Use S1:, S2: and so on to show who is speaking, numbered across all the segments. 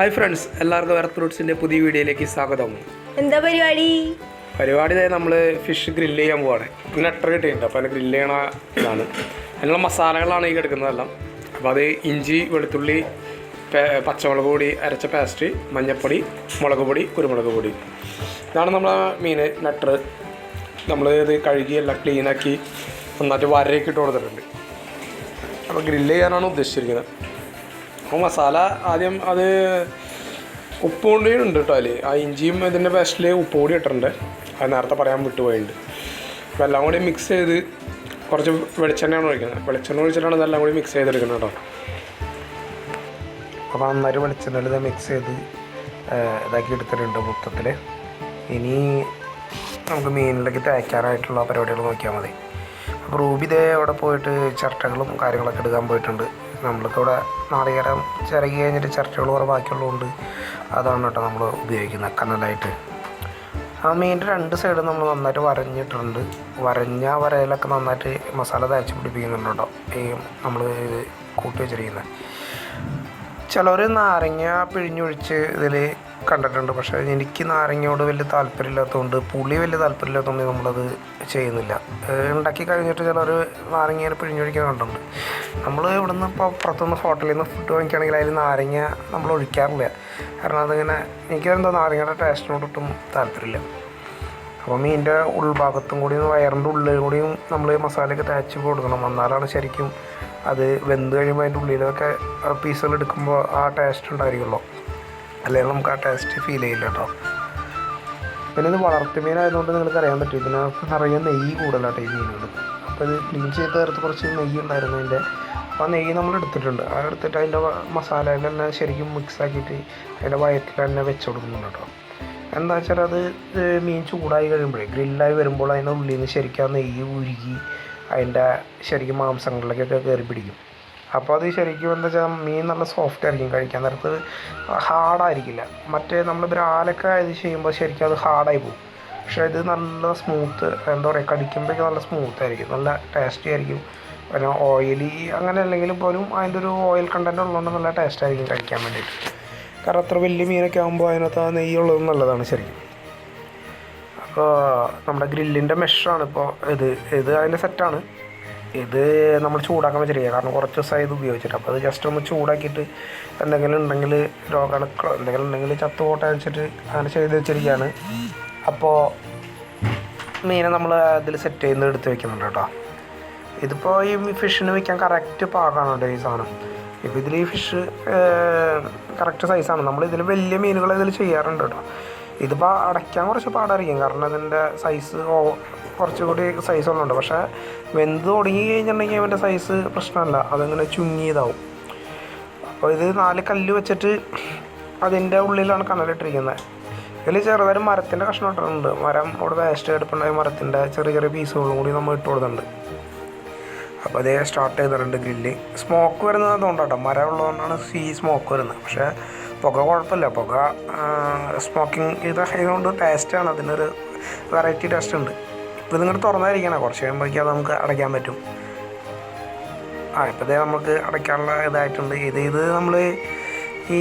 S1: Hi friends എല്ലാവർക്കും earth റൂട്ട്സിന്റെ പുതിയ വീഡിയോയിലേക്ക് സ്വാഗതം.
S2: എന്താ പരിപാടി?
S1: പരിപാടി നമ്മൾ ഫിഷ് ഗ്രില്ല് ചെയ്യാൻ പോവാണ്. നെട്ടർ കിട്ടിയിട്ടുണ്ട് അപ്പോൾ അതിന് ഗ്രില്ല് ചെയ്യണ ഇതാണ്. അതിനുള്ള മസാലകളാണ് ഈ കിടക്കുന്നതെല്ലാം അപ്പോൾ അത് ഇഞ്ചി വെളുത്തുള്ളി പച്ചമുളക് പൊടി അരച്ച പേസ്റ്റ് മഞ്ഞൾപ്പൊടി മുളക് പൊടി കുരുമുളക് പൊടി. ഇതാണ് നമ്മളെ മീൻ നട്ടർ നമ്മൾ ഇത് കഴുകി എല്ലാം ക്ലീനാക്കി നന്നായിട്ട് വരയൊക്കെ ഇട്ട് കൊടുത്തിട്ടുണ്ട്. അപ്പോൾ ഗ്രില്ല് ചെയ്യാനാണ് ഉദ്ദേശിച്ചിരിക്കുന്നത്. അപ്പോൾ മസാല ആദ്യം അത് ഉപ്പ് പൊടി ഉണ്ട് കേട്ടോ അതിൽ ആ ഇഞ്ചിയും ഇതിന്റെ പേസ്റ്റിൽ ഉപ്പ് പൊടി ഇട്ടിട്ടുണ്ട്. അത് നേരത്തെ പറയാൻ വിട്ടുപോയിട്ടുണ്ട്. അപ്പോൾ എല്ലാം കൂടി മിക്സ് ചെയ്ത് കുറച്ച് വെളിച്ചെണ്ണയാണ് ഒഴിക്കുന്നത്. വെളിച്ചെണ്ണ ഒഴിച്ചിട്ടാണ് ഇതെല്ലാം കൂടി മിക്സ് ചെയ്തെടുക്കുന്നത് കേട്ടോ. അപ്പോൾ അന്നേരം വെളിച്ചെണ്ണയിൽ ഇത് മിക്സ് ചെയ്ത് ഇതാക്കി എടുത്തിട്ടുണ്ട് മൊത്തത്തിൽ ഇനി നമുക്ക് മീനിലേക്ക് തേക്കാനായിട്ടുള്ള പരിപാടികൾ നോക്കിയാൽ മതി. റൂബി ഇതേ അവിടെ പോയിട്ട് ചിരട്ടകളും കാര്യങ്ങളൊക്കെ എടുക്കാൻ പോയിട്ടുണ്ട്. നമ്മൾക്ക് ഇവിടെ നാളികേരം ചിരകി കഴിഞ്ഞിട്ട് ചിരട്ടകൾ കുറേ ബാക്കിയുള്ളതുകൊണ്ട് അതാണ് കേട്ടോ നമ്മൾ ഉപയോഗിക്കുന്നത് കനലായിട്ട്. ആ മീനിന്റെ രണ്ട് സൈഡും നമ്മൾ നന്നായിട്ട് വരഞ്ഞിട്ടുണ്ട്. വരഞ്ഞ വരയിലൊക്കെ നന്നായിട്ട് മസാല തേച്ച് പിടിപ്പിക്കുന്നുണ്ടോ ഈ നമ്മൾ ഇത് കൂട്ടി വെച്ചിരിക്കുന്നത്. ചിലർ നാരങ്ങ പിഴിഞ്ഞൊഴിച്ച് ഇതിൽ കണ്ടിട്ടുണ്ട്. പക്ഷേ എനിക്ക് നാരങ്ങയോട് വലിയ താല്പര്യമില്ലാത്തതുകൊണ്ട് പുളി വലിയ താല്പര്യമില്ലാത്തതുകൊണ്ട് നമ്മളത് ചെയ്യുന്നില്ല. ഉണ്ടാക്കി കഴിഞ്ഞിട്ട് ചിലർ നാരങ്ങ പിഴിഞ്ഞൊഴിക്കാൻ കണ്ടിട്ടുണ്ട്. നമ്മൾ ഇവിടെ നിന്ന് ഇപ്പോൾ പുറത്തുനിന്ന് ഹോട്ടലിൽ നിന്ന് ഫുഡ് വാങ്ങിക്കുകയാണെങ്കിൽ അതിൽ നാരങ്ങ നമ്മൾ ഒഴിക്കാറില്ല. കാരണം അതിങ്ങനെ എനിക്കെന്താ നാരങ്ങയുടെ ടേസ്റ്റിനോടൊട്ടും താല്പര്യമില്ല. അപ്പോൾ മീനിന്റെ ഉൾഭാഗത്തും കൂടിയും വയറിന്റെ ഉള്ളിൽ കൂടിയും നമ്മൾ മസാലയൊക്കെ തേച്ച് കൊടുക്കണം. എന്നാലാണ് ശരിക്കും അത് വെന്ത് കഴിയുമ്പോൾ അതിന്റെ ഉള്ളിലൊക്കെ പീസുകൾ എടുക്കുമ്പോൾ ആ ടേസ്റ്റ് ഉണ്ടായിരിക്കുള്ളൂ. അല്ലെങ്കിൽ നമുക്ക് ആ ടേസ്റ്റ് ഫീൽ ചെയ്യില്ല കേട്ടോ. പിന്നെ ഇത് വളർത്തു മീനായതുകൊണ്ട് നിങ്ങൾക്ക് അറിയാൻ പറ്റും. ഇതിനകത്ത് നിറയെ നെയ്യ് കൂടുതലാട്ടോ ഈ മീനുകൾ അപ്പോൾ ഇത് ക്ലീൻ ചെയ്ത് നേരത്ത് കുറച്ച് നെയ്യ് ഉണ്ടായിരുന്നു അതിന്റെ. ആ നെയ്യ് നമ്മൾ എടുത്തിട്ടുണ്ട്. അത് എടുത്തിട്ട് അതിന്റെ മസാല തന്നെ ശരിക്കും മിക്സ് ആക്കിയിട്ട് അതിന്റെ വയറ്റിൽ തന്നെ വെച്ച് കൊടുക്കുന്നുണ്ട് കേട്ടോ. എന്താ വെച്ചാൽ അത് മീൻ ചൂടായി കഴിയുമ്പോഴേ ഗ്രില്ലായി വരുമ്പോൾ അതിന്റെ ഉള്ളിൽ നിന്ന് ശരിക്കും ആ നെയ്യ് ഉരുകി അതിന്റെ ശരിക്കും മാംസങ്ങളിലേക്കൊക്കെ കയറി പിടിക്കും. അപ്പോൾ അത് ശരിക്കും എന്താ വെച്ചാൽ മീൻ നല്ല സോഫ്റ്റ് ആയിരിക്കും കഴിക്കാൻ. നേരത്ത് ഹാർഡായിരിക്കില്ല മറ്റേ നമ്മൾ ബ്രാലൊക്കെ ഇത് ചെയ്യുമ്പോൾ ശരിക്കും അത് ഹാർഡായി പോകും. പക്ഷേ ഇത് നല്ല സ്മൂത്ത് എന്താ പറയുക കടിക്കുമ്പോഴേക്കും നല്ല സ്മൂത്ത് ആയിരിക്കും. നല്ല ടേസ്റ്റി ആയിരിക്കും. പിന്നെ ഓയിലി അങ്ങനെ അല്ലെങ്കിലും പോലും അതിന്റെ ഒരു ഓയിൽ കണ്ടന്റ് ഉള്ളതുകൊണ്ട് നല്ല ടേസ്റ്റ് ആയിരിക്കും കഴിക്കാൻ വേണ്ടിയിട്ട്. കാരണം അത്ര വലിയ മീനൊക്കെ ആകുമ്പോൾ അതിനകത്ത് ആ നെയ്യുള്ളത് നല്ലതാണ് ശരിക്കും. അപ്പോൾ നമ്മുടെ ഗ്രില്ലിന്റെ മെഷാണ് ഇപ്പോൾ ഇത്. ഇത് അതിന്റെ സെറ്റാണ് ഇത് നമ്മൾ ചൂടാക്കാൻ വെച്ചിട്ട് കാരണം കുറച്ച് ദിവസമായി ഇത് ഉപയോഗിച്ചിട്ട്. അപ്പോൾ അത് ജസ്റ്റ് ഒന്ന് ചൂടാക്കിയിട്ട് എന്തെങ്കിലും ഉണ്ടെങ്കിൽ രോഗാണുക്കളോ എന്തെങ്കിലും ഉണ്ടെങ്കിൽ ചത്തു വെച്ചിട്ട് അങ്ങനെ ചെയ്ത് വെച്ചിരിക്കുകയാണ്. അപ്പോൾ മീനെ നമ്മൾ അതിൽ സെറ്റ് ചെയ്യുന്നത് എടുത്ത് വെക്കുന്നുണ്ട് കേട്ടോ. ഇതിപ്പോൾ ഈ ഫിഷിന് വയ്ക്കാൻ കറക്റ്റ് പാകമാണ് കേട്ടോ ഈ സാധനം. ഇപ്പോൾ ഇതിൽ ഈ ഫിഷ് കറക്റ്റ് സൈസാണ് നമ്മൾ ഇതിൽ വലിയ മീനുകൾ ഇതിൽ ചെയ്യാറുണ്ട് കേട്ടോ. ഇതിപ്പോൾ അടയ്ക്കാൻ കുറച്ച് പാടായിരിക്കും. കാരണം അതിന്റെ സൈസ് കുറച്ചുകൂടി സൈസ് ഉള്ളുണ്ട് പക്ഷേ വെന്ത് തുടങ്ങി കഴിഞ്ഞിട്ടുണ്ടെങ്കിൽ അവന്റെ സൈസ് പ്രശ്നമല്ല. അതങ്ങനെ ചുങ്ങിയതാവും അപ്പോൾ ഇത് നാല് കല്ല് വെച്ചിട്ട് അതിന്റെ ഉള്ളിലാണ് കനലിട്ടിരിക്കുന്നത് ഇതിൽ ചെറുതായിട്ട് മരത്തിന്റെ കഷ്ണം ഇട്ടിട്ടുണ്ട്. മരം അവിടെ വേസ്റ്റ് എടുപ്പുണ്ടായ മരത്തിന്റെ ചെറിയ ചെറിയ പീസുകളും കൂടി നമ്മൾ ഇട്ട് കൊടുക്കുന്നുണ്ട് അപ്പോൾ അതേ സ്റ്റാർട്ട് ചെയ്തിട്ടുണ്ട് ഗ്രില്ല് സ്മോക്ക് വരുന്നത് അതുകൊണ്ടാട്ടോ. മരം ഉള്ളതുകൊണ്ടാണ് സീ സ്മോക്ക് വരുന്നത്. പക്ഷേ പുക കുഴപ്പമില്ല. പുക സ്മോക്കിംഗ് ഇത് ആയതുകൊണ്ട് ടേസ്റ്റാണ് അതിനൊരു വെറൈറ്റി ടേസ്റ്റ് ഉണ്ട്. ഇപ്പോൾ നിങ്ങൾ തുറന്നായിരിക്കണം. കുറച്ച് കഴിയുമ്പോഴേക്കും അത് നമുക്ക് അടയ്ക്കാൻ പറ്റും. ആ ഇപ്പോഴത്തെ നമുക്ക് അടയ്ക്കാനുള്ള ഇതായിട്ടുണ്ട്. ഇത് ഇത് നമ്മൾ ഈ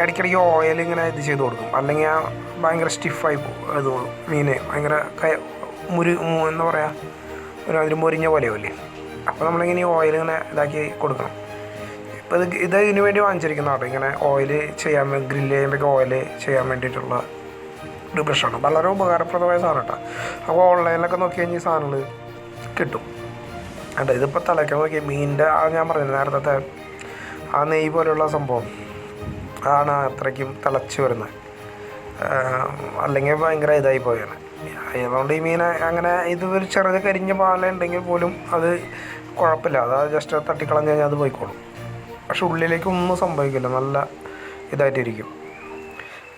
S1: ഇടയ്ക്കിടയ്ക്ക് ഓയിൽ ഇങ്ങനെ ഇത് ചെയ്ത് കൊടുക്കും. അല്ലെങ്കിൽ ആ ഭയങ്കര സ്റ്റിഫായി പോകും ഇത് മീന് ഭയങ്കര മുരു എന്താ പറയുക ഒരു അതിന് മുരിഞ്ഞ പോലെയല്ലേ അപ്പോൾ നമ്മളിങ്ങനെ ഓയിൽ ഇങ്ങനെ ഇതാക്കി കൊടുക്കണം. ഇപ്പോൾ ഇത് ഇത് ഇതിന് വേണ്ടി കേട്ടോ. ഇങ്ങനെ ഓയിൽ ചെയ്യാൻ ഗ്രില്ല് ചെയ്യുമ്പോഴേക്കും ഓയിൽ ചെയ്യാൻ വേണ്ടിയിട്ടുള്ള ഒരു ബ്രഷാണ് വളരെ ഉപകാരപ്രദമായ സാധനം കേട്ടോ. അപ്പോൾ ഓൺലൈനിലൊക്കെ നോക്കി കഴിഞ്ഞാൽ ഈ സാധനങ്ങൾ കിട്ടും. കേട്ടോ ഇതിപ്പോൾ തലയ്ക്കാൻ നോക്കി മീനിന്റെ ആ ഞാൻ പറഞ്ഞില്ല നേരത്തെ ആ നെയ്യ് പോലെയുള്ള സംഭവം. ആണ് അത്രയ്ക്കും തിളച്ച് വരുന്നത്. അല്ലെങ്കിൽ ഭയങ്കര ഇതായി പോയാണ്. അതുകൊണ്ട് ഈ മീൻ അങ്ങനെ ഇത് ഒരു ചെറിയ കരിഞ്ഞ പാല ഉണ്ടെങ്കിൽ പോലും അത് കുഴപ്പമില്ല. അത് ജസ്റ്റ് തട്ടിക്കളഞ്ഞ് കഴിഞ്ഞാൽ അത് പോയിക്കോളും. പക്ഷെ ഉള്ളിലേക്ക് ഒന്നും സംഭവിക്കില്ല. നല്ല ഇതായിട്ടിരിക്കും.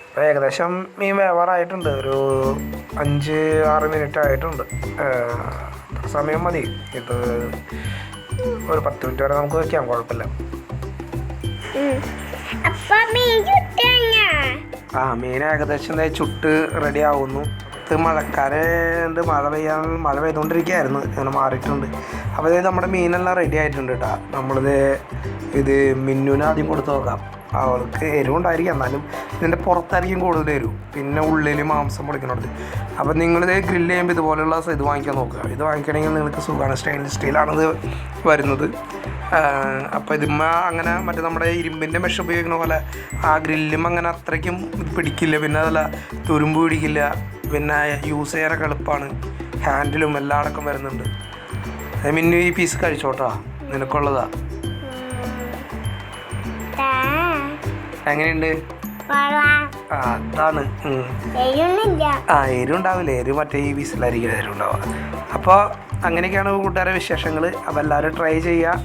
S1: അപ്പോൾ ഏകദേശം മീൻ വേവാറായിട്ടുണ്ട്. ഒരു അഞ്ച് ആറ് മിനിറ്റ് ആയിട്ടുണ്ട്. സമയം മതി. ഇത് ഒരു പത്ത് മിനിറ്റ് വരെ നമുക്ക് വയ്ക്കാം കുഴപ്പമില്ല. ആ മീൻ ഏകദേശം ചുട്ട് റെഡി ആവുന്നു. ഇത് മഴക്കാരുണ്ട് മഴ പെയ്യാൻ മഴ പെയ്തുകൊണ്ടിരിക്കുകയായിരുന്നു. അങ്ങനെ മാറിയിട്ടുണ്ട്. അപ്പോൾ ഇത് നമ്മുടെ മീനെല്ലാം റെഡി ആയിട്ടുണ്ട് കേട്ടോ. നമ്മളിത് ഇത് മിന്നുവിന് ആദ്യം കൊടുത്ത് നോക്കാം. അവൾക്ക് എരിവുണ്ടായിരിക്കും എന്നാലും ഇതിന്റെ പുറത്തായിരിക്കും കൂടുതൽ എരിവ്. പിന്നെ ഉള്ളിൽ മാംസം പൊടിക്കണത് അപ്പോൾ നിങ്ങളിത് ഗ്രില്ല് ചെയ്യുമ്പോൾ ഇതുപോലെയുള്ള ഇത് വാങ്ങിക്കാൻ നോക്കുക. ഇത് വാങ്ങിക്കണമെങ്കിൽ നിങ്ങൾക്ക് സുഖമാണ്. സ്റ്റെയിൻലെസ് സ്റ്റീലാണിത് വരുന്നത്. അപ്പോൾ ഇതിമ്മ അങ്ങനെ മറ്റേ നമ്മുടെ ഇരുമ്പിന്റെ മെഷ് ഉപയോഗിക്കുന്ന പോലെ ആ ഗ്രില്ലും അങ്ങനെ അത്രയ്ക്കും പിടിക്കില്ല. പിന്നെ അതല്ല തുരുമ്പ് പിടിക്കില്ല. പിന്നെ യൂസ് ചെയ്യാനൊക്കെ എളുപ്പമാണ് ഹാൻഡിലും എല്ലാം അടക്കം വരുന്നുണ്ട്. ഐ മിന്നു ഈ പീസ് കഴിച്ചോട്ടാ. നിനക്കുള്ളതാ. എങ്ങനെയുണ്ട്? അതാണ്. ആ എരിവ് ഉണ്ടാവില്ല എരിവ് മറ്റേ ഈ പീസിലായിരിക്കും എരിവുണ്ടാവുക. അപ്പോൾ അങ്ങനെയൊക്കെയാണ് കൂട്ടുകാരെ വിശേഷങ്ങൾ അപ്പോൾ എല്ലാവരും ട്രൈ ചെയ്യുക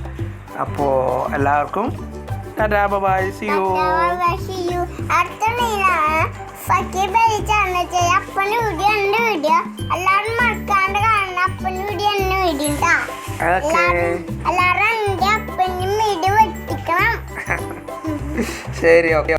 S1: അപ്പോൾ എല്ലാവർക്കും ബൈ സി യു
S2: ചെയ്യാം വീഡിയോ വീഡിയോ. എല്ലാവരും മറക്കാണ്ട് കാണണം. അപ്പന് വീഡിയോ എന്നെ വീഡിയോ കേട്ടാ
S1: ഓക്കെ.
S2: എല്ലാവരും എന്റെ അപ്പനും വീഡിയോ വെട്ടിക്കണം.
S1: ശരി ഓക്കെ.